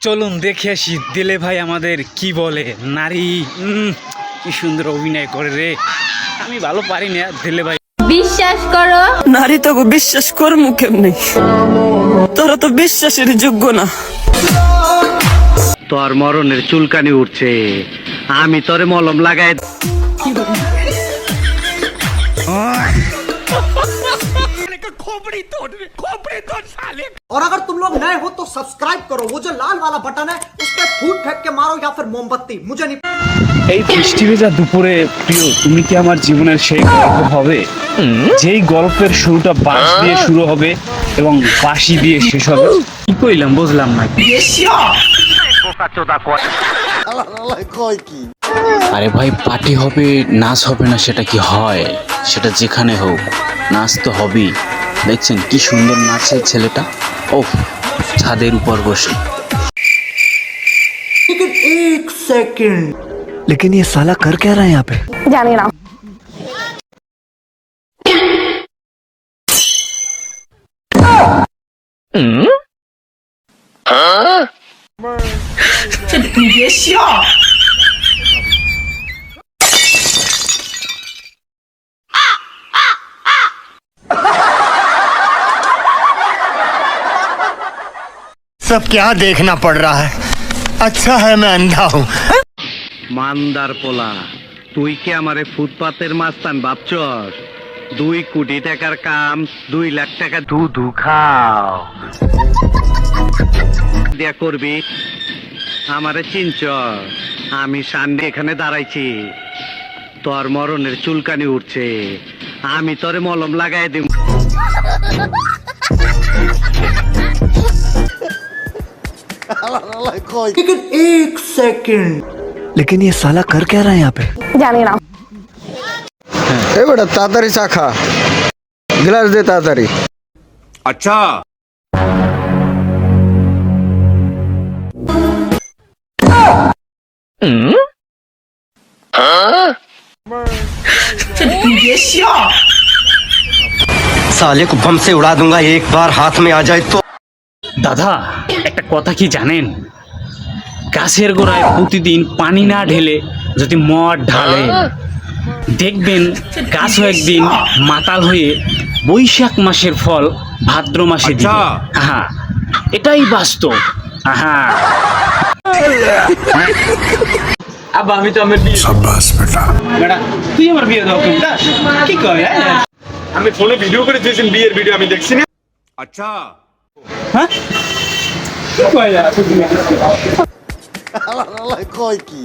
চলুন দেখে আসি দিলে ভাই আমাদের কি বলে? নারী কি সুন্দর অভিনয় করে রে। আমি ভালো পারি না দিলে ভাই। বিশ্বাস করো। নারী তোকে বিশ্বাস কর মুখে কেমনি তোরা তো বিশ্বাসের যোগ্য না। তোর মরণের চুলকানি উঠছে। আমি তোরে মলম লাগাই और अगर तुम लोग नए हो तो सब्सक्राइब करो वो जो लाल वाला बटन है उस पर फूट फेंक के मारो या फिर मोमबत्ती मुझे नहीं এই বৃষ্টি ভেজা দুপুরে প্রিয় তুমি কি আমার জীবনের সেই গল্প হবে যেই গল্পের শুরুটা বাঁশ দিয়ে শুরু হবে এবং বাঁশি দিয়ে শেষ হবে কি কইলাম বুঝলাম না আরে ভাই পার্টি হবে নাচ হবে না সেটা কি হয় সেটা যেখানে হোক নাচ তো হবেই দেখছেন কি সুন্দর নাচে ছেলেটা ও ছাদের উপর বসে लेकिन एक सेकंड लेकिन ये साला कर क्या रहा है यहाँ पे জানি না सब क्या देखना पड़ रहा है अच्छा है मैं अंधा हूँ মান্দার পোলা তুই কি আমারে ফুটপাতের মাস্তান ভাবছস দুই কোটি টাকার কাম দুই লাখ টাকা দু দু খাও দিয়া করবি আমারে চিনচ আমি সামনে এখানে দাঁড়াইছি তোর মরণের চুলকানি উঠছে আমি তোরে মলম লাগাই দিব एक सेकंड। लेकिन ये साला कर क्या रहा है यहाँ पे? जाने ना। ए बेटा तातरी साखा गिलास दे तातरी। अच्छा। साले को बम से उड़ा दूँगा एक बार हाथ में आ जाए तो। দাদা একটা কথা কি জানেন? গাছের গোড়ায় প্রতিদিন পানি না ঢেলে যদি মদ ঢালে দেখবেন গাছও একদিন মাতাল হয়ে বৈশাখ মাসের ফল ভাদ্র মাসে দিবে। হ্যাঁ এটাই বাস্তব। হ্যাঁ আব্বা আমি তো আমার বিয়ে সাব্বাস বেটা। বেটা তুই আমার বিয়ে দাও কিন্তু কি কয় হ্যাঁ? আমি ফোনে ভিডিও করে দিয়েছেন বিয়ের ভিডিও আমি দেখছি না। আচ্ছা। হ্যাঁ? কয় কি